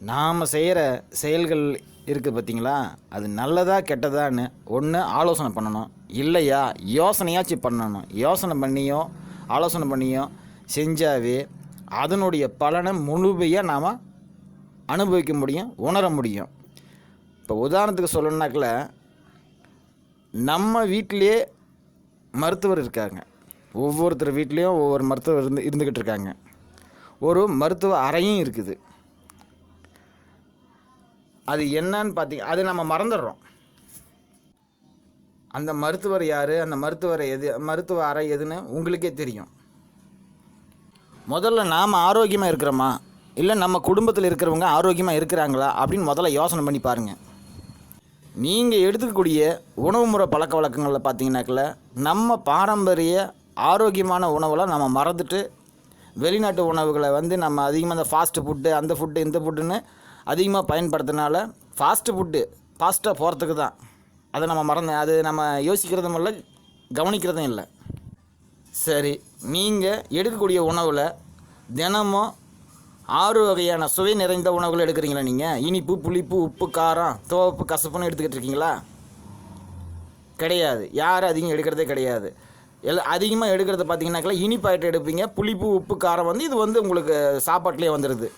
நாம் செய்கிற செயல்கள் இருக்குது பார்த்தீங்களா அது நல்லதா கெட்டதான்னு ஒன்று ஆலோசனை பண்ணணும். இல்லையா? யோசனையாச்சும் பண்ணணும். யோசனை பண்ணியோ ஆலோசனை பண்ணியோ செஞ்சாவே அதனுடைய பலனை முழுமையாக நாம் அனுபவிக்க முடியும் உணர முடியும். இப்போ உதாரணத்துக்கு சொல்லணுனாக்கில் நம்ம வீட்டிலே மருத்துவர் இருக்காங்க. ஒவ்வொருத்தர் வீட்லேயும் ஒவ்வொரு மருத்துவர் இருந்து இருந்துக்கிட்டு இருக்காங்க. ஒரு மருத்துவ அறையும் இருக்குது. அது என்னன்னு பார்த்தீங்க அது நம்ம மறந்துடுறோம். அந்த மருத்துவர் யார் அந்த மருத்துவரை எது மருத்துவ அறை எதுன்னு உங்களுக்கே தெரியும். முதல்ல நாம் ஆரோக்கியமாக இருக்கிறோமா? இல்லை நம்ம குடும்பத்தில் இருக்கிறவங்க ஆரோக்கியமாக இருக்கிறாங்களா அப்படின்னு முதல்ல யோசனை பண்ணி பாருங்கள் நீங்கள் எடுத்துக்கக்கூடிய உணவு முறை பழக்க வழக்கங்களில் பார்த்தீங்கன்னாக்கில் நம்ம பாரம்பரிய ஆரோக்கியமான உணவெல்லாம் நம்ம மறந்துட்டு வெளிநாட்டு உணவுகளை வந்து நம்ம அதிகமாக இந்த ஃபாஸ்ட் ஃபுட்டு அந்த ஃபுட்டு இந்த ஃபுட்டுன்னு அதிகமாக பயன்படுத்தினால ஃபாஸ்ட்டு ஃபுட்டு ஃபாஸ்ட்டாக போகிறதுக்கு தான் அதை நம்ம மறந்து அது நம்ம யோசிக்கிறதும் இல்லை கவனிக்கிறதும் இல்லை. சரி நீங்கள் எடுக்கக்கூடிய உணவில் தினமும் ஆறு வகையான சுவை நிறைந்த உணவுகள் எடுக்கிறீங்களா நீங்கள் இனிப்பு புளிப்பு உப்பு காரம் துவப்பு கசப்புன்னு எடுத்துக்கிட்டு இருக்கீங்களா? கிடையாது. யாரும் அதிகம் எடுக்கிறதே கிடையாது. எல்லாம் அதிகமாக எடுக்கிறத பார்த்தீங்கன்னாக்கா இனிப்பு ஐட்டம் எடுப்பீங்க புளிப்பு உப்பு காரம் வந்து இது வந்து உங்களுக்கு சாப்பாட்டிலே வந்துடுது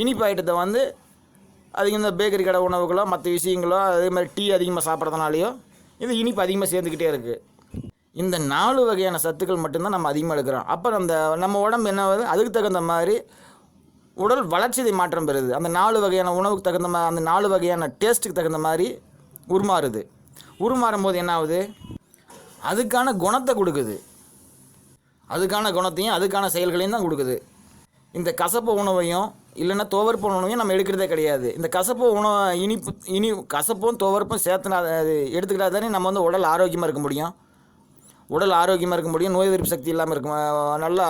இனிப்பு ஐட்டத்தை வந்து அதிகம் இந்த பேக்கரி கடை உணவுகளோ மற்ற விஷயங்களோ அதே மாதிரி டீ அதிகமாக சாப்பிட்றதுனாலையோ இது இனிப்பு அதிகமாக சேர்ந்துக்கிட்டே இருக்குது இந்த நாலு வகையான சத்துக்கள் மட்டும்தான் நம்ம அதிகமாக எடுக்கிறோம். அப்போ அந்த நம்ம உடம்பு என்ன ஆகுது? அதுக்கு தகுந்த மாதிரி உடல் வளர்ச்சிதை மாற்றம் பெறுது. அந்த நாலு வகையான உணவுக்கு தகுந்த மாதிரி அந்த நாலு வகையான டேஸ்ட்டுக்கு தகுந்த மாதிரி உருமாறுது. உருமாறும் போது என்ன ஆகுது? அதுக்கான குணத்தை கொடுக்குது. அதுக்கான குணத்தையும் அதுக்கான செயல்களையும் தான் கொடுக்குது. இந்த கசப்பு உணவையும் இல்லைன்னா துவர்ப்பு உணவையும் நம்ம எடுக்கிறதே கிடையாது. இந்த கசப்பு உணவு இனிப்பு இனி கசப்பும் துவர்ப்பும் சேர்த்துனா அது எடுத்துக்கிட்டா தானே நம்ம வந்து உடல் ஆரோக்கியமாக இருக்க முடியும்? உடல் ஆரோக்கியமாக இருக்க முடியும் நோய் எதிர்ப்பு சக்தி இல்லாமல் இருக்கும். நல்லா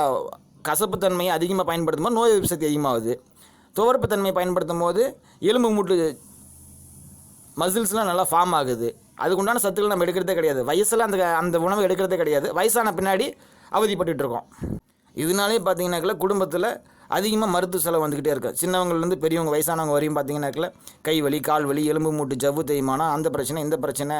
கசப்புத்தன்மையை அதிகமாக பயன்படுத்தும் போது நோய் எதிர்ப்பு சக்தி அதிகமாகுது. துவர்ப்பு தன்மையை பயன்படுத்தும் போது எலும்பு மூட்டு மசில்ஸ்லாம் நல்லா ஃபார்ம் ஆகுது. அதுக்குண்டான சத்துக்கள் நம்ம எடுக்கிறதே கிடையாது. வயசில் அந்த அந்த உணவு எடுக்கிறதே கிடையாது. வயசான பின்னாடி அவதிப்பட்டுருக்கோம் இதனாலே பார்த்தீங்கன்னாக்கல குடும்பத்தில் அதிகமாக மருத்துவ செலவு வந்துக்கிட்டே இருக்கு. சின்னவங்கலேருந்து பெரியவங்க வயசானவங்க வரையும் பார்த்தீங்கன்னாக்கில் கை வலி கால் வலி எலும்பு மூட்டு ஜவ்வு தேய்மானம் அந்த பிரச்சனை இந்த பிரச்சனை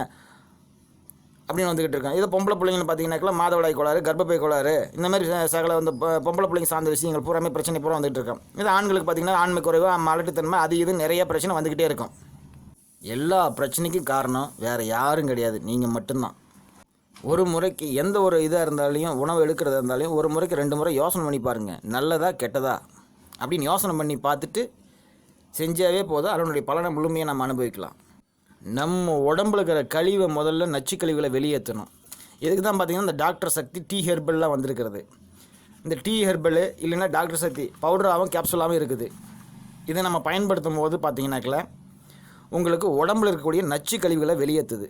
அப்படின்னு வந்துக்கிட்டு இருக்காங்க இதை பொம்பளை பிள்ளைங்கன்னு பார்த்தீங்கன்னாக்கா மாதவிடாய் கோளாறு கர்ப்பப்பை கோளாறு இந்த மாதிரி சகல வந்து பொம்பளை பிள்ளைங்க சார்ந்த விஷயங்கள் பூராமே பிரச்சனை பூரா வந்துகிட்டு இருக்கோம் இது ஆண்களுக்கு பார்த்தீங்கன்னா ஆண்மை குறைவு மலட்டுத்தன்மை அது இது நிறைய பிரச்சனை வந்துக்கிட்டே இருக்கும். எல்லா பிரச்சனைக்கும் காரணம் வேறு யாரும் கிடையாது. நீங்கள் மட்டும்தான். ஒரு முறைக்கு எந்த ஒரு இதாக இருந்தாலையும் உணவு எடுக்கிறதா இருந்தாலையும் ஒரு முறைக்கு ரெண்டு முறை யோசனை பண்ணி பாருங்கள் நல்லதா கெட்டதா? அப்படின்னு யோசனை பண்ணி பார்த்துட்டு செஞ்சாவே போதும். அதனுடைய பலனை முழுமையாக நம்ம அனுபவிக்கலாம். நம்ம உடம்புல இருக்கிற கழிவை முதல்ல நச்சு கழிவுகளை வெளியேற்றணும். இதுக்கு தான் பார்த்திங்கன்னா இந்த டாக்டர் சக்தி டீ ஹெர்பல்லாம் வந்திருக்கிறது. இந்த டீ ஹெர்பல் இல்லைன்னா டாக்டர் சக்தி பவுடராகவும் கேப்சூலாகவும் இருக்குது. இதை நம்ம பயன்படுத்தும் போது பார்த்தீங்கன்னாக்கல உங்களுக்கு உடம்புல இருக்கக்கூடிய நச்சு கழிவுகளை வெளியேற்றுது.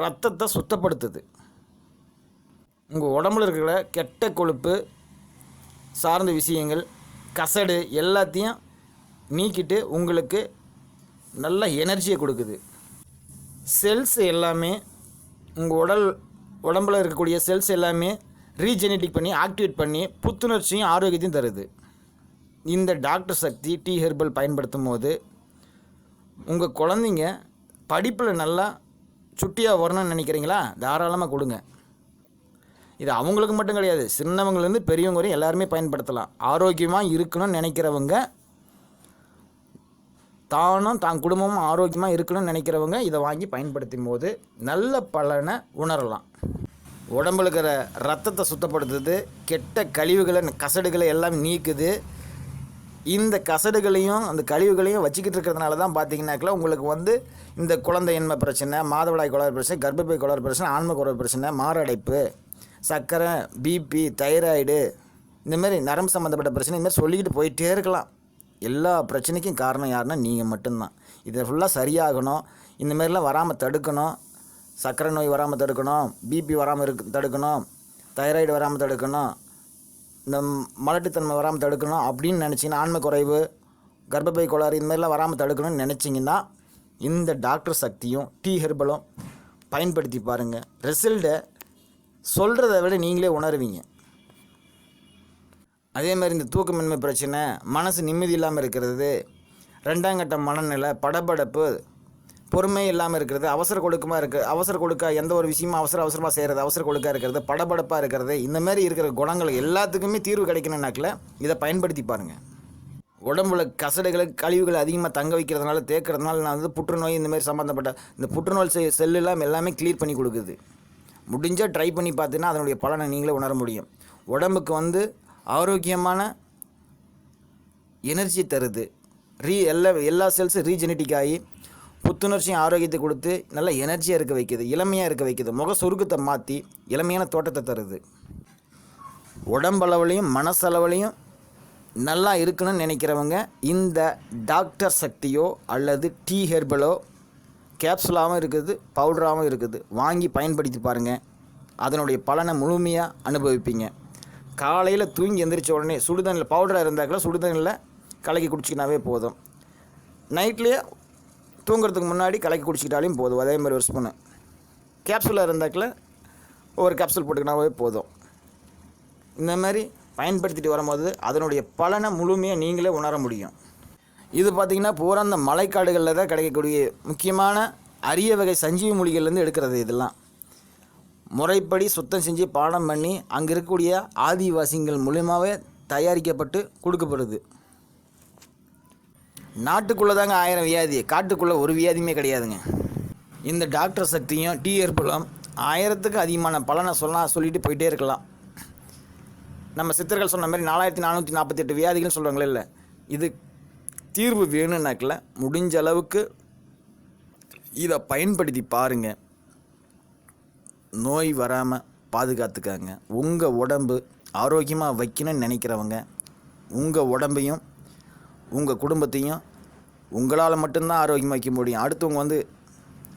ரத்தத்தை சுத்தப்படுத்துது. உங்கள் உடம்புல இருக்கிற கெட்ட கொழுப்பு சார்ந்த விஷயங்கள் கசடு எல்லாத்தையும் நீக்கிட்டு உங்களுக்கு நல்ல எனர்ஜியை கொடுக்குது. செல்ஸ் எல்லாமே உங்கள் உடல் உடம்புல இருக்கக்கூடிய செல்ஸ் எல்லாமே ரீஜெனட்டிக் பண்ணி ஆக்டிவேட் பண்ணி புத்துணர்ச்சியும் ஆரோக்கியத்தையும் தருது. இந்த டாக்டர் சக்தி டீ ஹெர்பல் பயன்படுத்தும் போது உங்கள் குழந்தைங்க படிப்பில் நல்லா சுட்டியாக வரணும்னு நினைக்கிறீங்களா? தாராளமாக கொடுங்க. இது அவங்களுக்கு மட்டும் கிடையாது. சின்னவங்கலேருந்து பெரியவங்க வரையும் எல்லாருமே பயன்படுத்தலாம். ஆரோக்கியமாக இருக்கணும்னு நினைக்கிறவங்க தானும் தான் குடும்பமும் ஆரோக்கியமாக இருக்கணும்னு நினைக்கிறவங்க இதை வாங்கி பயன்படுத்தும் போது நல்ல பலனை உணரலாம். உடம்புல இருக்கிற ரத்தத்தை சுத்தப்படுத்துது கெட்ட கழிவுகளை கசடுகளை எல்லாம் நீக்குது. இந்த கசடுகளையும் அந்த கழிவுகளையும் வச்சுக்கிட்டு இருக்கிறதுனால தான் பார்த்தீங்கன்னாக்கா உங்களுக்கு வந்து இந்த குழந்தை குழந்தையின்மை பிரச்சனை மாதவிடாய் குளர் பிரச்சனை கர்ப்பப்பை குளர் பிரச்சனை ஆன்ம குளர் பிரச்சனை மாரடைப்பு சர்க்கரை பிபி தைராய்டு இந்தமாரி நரம்பு சம்மந்தப்பட்ட பிரச்சனை இந்தமாதிரி சொல்லிக்கிட்டு போயிட்டே இருக்கலாம். எல்லா பிரச்சனைக்கும் காரணம் யாருன்னா நீங்கள் மட்டும்தான். இதை ஃபுல்லாக சரியாகணும். இந்தமாரிலாம் வராமல் தடுக்கணும். சர்க்கரை நோய் வராமல் தடுக்கணும். பிபி வராமல் இருக்கு தடுக்கணும். தைராய்டு வராமல் தடுக்கணும். இந்த மலட்டுத்தன்மை வராமல் தடுக்கணும் அப்படின்னு நினச்சிங்கன்னா ஆன்ம குறைவு கர்ப்பப்பை கோளாறு இந்த மாதிரிலாம் வராமல் தடுக்கணும்னு நினச்சிங்கன்னா இந்த டாக்டர் சக்தியும் டீ ஹெர்பலும் பயன்படுத்தி பாருங்கள் ரிசல்ட்டை சொல்கிறத விட நீங்களே உணருவீங்க. அதே மாதிரி இந்த தூக்கமின்மை பிரச்சனை மனசு நிம்மதி இல்லாமல் இருக்கிறது ரெண்டாம் கட்ட மனநிலை படபடப்பு பொறுமை இல்லாமல் இருக்கிறது அவசர கொடுக்கமாக இருக்குது அவசர கொடுக்க எந்த ஒரு விஷயமும் அவசர அவசரமாக செய்கிறது அவசர கொடுக்க இருக்கிறது படபடப்பாக இருக்கிறது இந்த மாதிரி இருக்கிற குணங்கள் எல்லாத்துக்குமே தீர்வு கிடைக்கணுனாக்கில் இதை பயன்படுத்தி பாருங்கள் உடம்புல கசடைகளை கழிவுகள் அதிகமாக தங்க வைக்கிறதுனால தேக்கிறதுனால நான் வந்து புற்றுநோய் இந்த மாதிரி சம்மந்தப்பட்ட இந்த புற்றுநோய் செ செல்லெல்லாம் எல்லாமே கிளியர் பண்ணி கொடுக்குது. முடிஞ்சால் ட்ரை பண்ணி பார்த்தீங்கன்னா அதனுடைய பலனை நீங்களே உணர முடியும். உடம்புக்கு வந்து ஆரோக்கியமான எனர்ஜி தருது. ரீ எல்லா எல்லா செல்ஸும் ரீஜெனட்டிக் ஆகி புத்துணர்ச்சியும் ஆரோக்கியத்தை கொடுத்து நல்ல எனர்ஜியாக இருக்க வைக்குது இளமையாக இருக்க வைக்குது. முக சுருக்கத்தை மாற்றி இளமையான தோட்டத்தை தருது. உடம்பளவுலையும் மனசளவுலையும் நல்லா இருக்கணும்னு நினைக்கிறவங்க இந்த டாக்டர் சக்தியோ அல்லது டீ ஹெர்பலோ கேப்சுலாகவும் இருக்குது பவுடராகவும் இருக்குது. வாங்கி பயன்படுத்தி பாருங்கள் அதனுடைய பலனை முழுமையாக அனுபவிப்பீங்க. காலையில் தூங்கி எந்திரிச்ச உடனே சுடுதண்ணில் பவுடராக இருந்தாக்கில் சுடுதண்ணில் கலக்கி குடிச்சிக்கினாவே போதும். நைட்லேயே தூங்குறதுக்கு முன்னாடி கலக்கி குடிச்சிக்கிட்டாலையும் போதும். அதே மாதிரி ஒரு ஸ்பூனு கேப்சூலாக இருந்தாக்கில் ஒவ்வொரு கேப்சூல் போட்டுக்கினாவே போதும். இந்த மாதிரி பயன்படுத்திட்டு வரும்போது அதனுடைய பலனை முழுமையாக நீங்களே உணர முடியும். இது பார்த்திங்கன்னா பூரா அந்த மலைக்காடுகளில் தான் கிடைக்கக்கூடிய முக்கியமான அரிய வகை சஞ்சீவி மூலிகைலேருந்து எடுக்கிறது இதெல்லாம். முறைப்படி சுத்தம் செஞ்சு பாடம் பண்ணி அங்கே இருக்கக்கூடிய ஆதிவாசிகள் மூலியமாகவே தயாரிக்கப்பட்டு கொடுக்கப்படுது. நாட்டுக்குள்ளே தாங்க ஆயிரம் வியாதி. காட்டுக்குள்ளே ஒரு வியாதியுமே கிடையாதுங்க. இந்த டாக்டர் சக்தியும் டீ ஏற்படும் ஆயிரத்துக்கு அதிகமான பலனை சொல்ல சொல்லிட்டு போயிட்டே இருக்கலாம். நம்ம சித்தர்கள் சொன்ன மாதிரி நாலாயிரத்தி நானூற்றி நாற்பத்தெட்டு வியாதிகள்னு சொல்கிறாங்களே இல்லை. இது தீர்வு வேணும்னாக்கில் முடிஞ்ச அளவுக்கு இதை பயன்படுத்தி பாருங்கள் நோய் வராமல் பாதுகாத்துக்காங்க. உங்கள் உடம்பு ஆரோக்கியமாக வைக்கணும்னு நினைக்கிறவங்க உங்கள் உடம்பையும் உங்கள் குடும்பத்தையும் உங்களால் மட்டும்தான் ஆரோக்கியமாக வைக்க முடியும். அடுத்தவங்க வந்து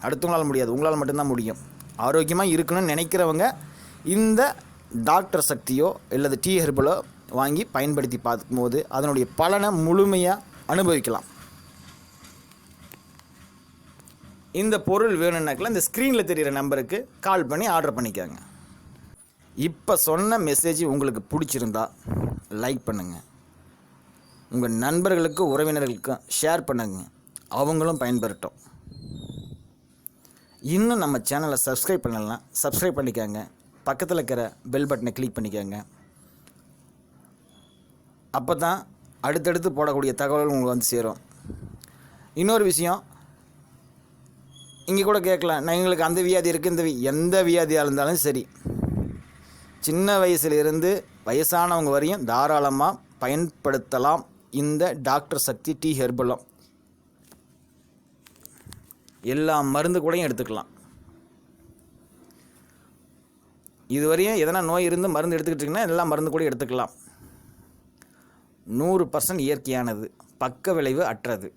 அடுத்தவங்களால் முடியாது. உங்களால் மட்டும்தான் முடியும். ஆரோக்கியமாக இருக்கணும்னு நினைக்கிறவங்க இந்த டாக்டர் சக்தியோ அல்லது டீ ஹெர்பலோ வாங்கி பயன்படுத்தி பார்க்கும்போது அதனுடைய பலனை முழுமையாக அனுபவிக்கலாம். இந்த பொருள் வேணும்னாக்கில் இந்த ஸ்க்ரீனில் தெரிகிற நம்பருக்கு கால் பண்ணி ஆர்டர் பண்ணிக்கோங்க. இப்போ சொன்ன மெசேஜ் உங்களுக்கு பிடிச்சிருந்தா லைக் பண்ணுங்கள் உங்கள் நண்பர்களுக்கும் உறவினர்களுக்கும் ஷேர் பண்ணுங்க. அவங்களும் பயன்பெறட்டும். இன்னும் நம்ம சேனலை சப்ஸ்கிரைப் பண்ணலாம் சப்ஸ்கிரைப் பண்ணிக்கோங்க. பக்கத்தில் இருக்கிற பெல் பட்டனை கிளிக் பண்ணிக்கோங்க. அப்போ தான் அடுத்தடுத்து போடக்கூடிய தகவல்கள் உங்களுக்கு வந்து சேரும். இன்னொரு விஷயம் இங்கே கூட கேட்கலாம். நான் எங்களுக்கு அந்த வியாதி இருக்குது இந்த வி- எந்த வியாதியாக இருந்தாலும் சரி. சின்ன வயசுலேருந்து வயசானவங்க வரையும் தாராளமாக பயன்படுத்தலாம். இந்த டாக்டர் சக்தி டீ ஹெர்பலம். எல்லா மருந்து கூடயும் எடுத்துக்கலாம். இதுவரையும் எதனா நோய் இருந்து மருந்து எடுத்துக்கிட்டு இருக்கீங்கன்னா எல்லா மருந்து கூட எடுத்துக்கலாம். நூறு பர்சன்ட் இயற்கையானது. பக்க விளைவு அற்றது.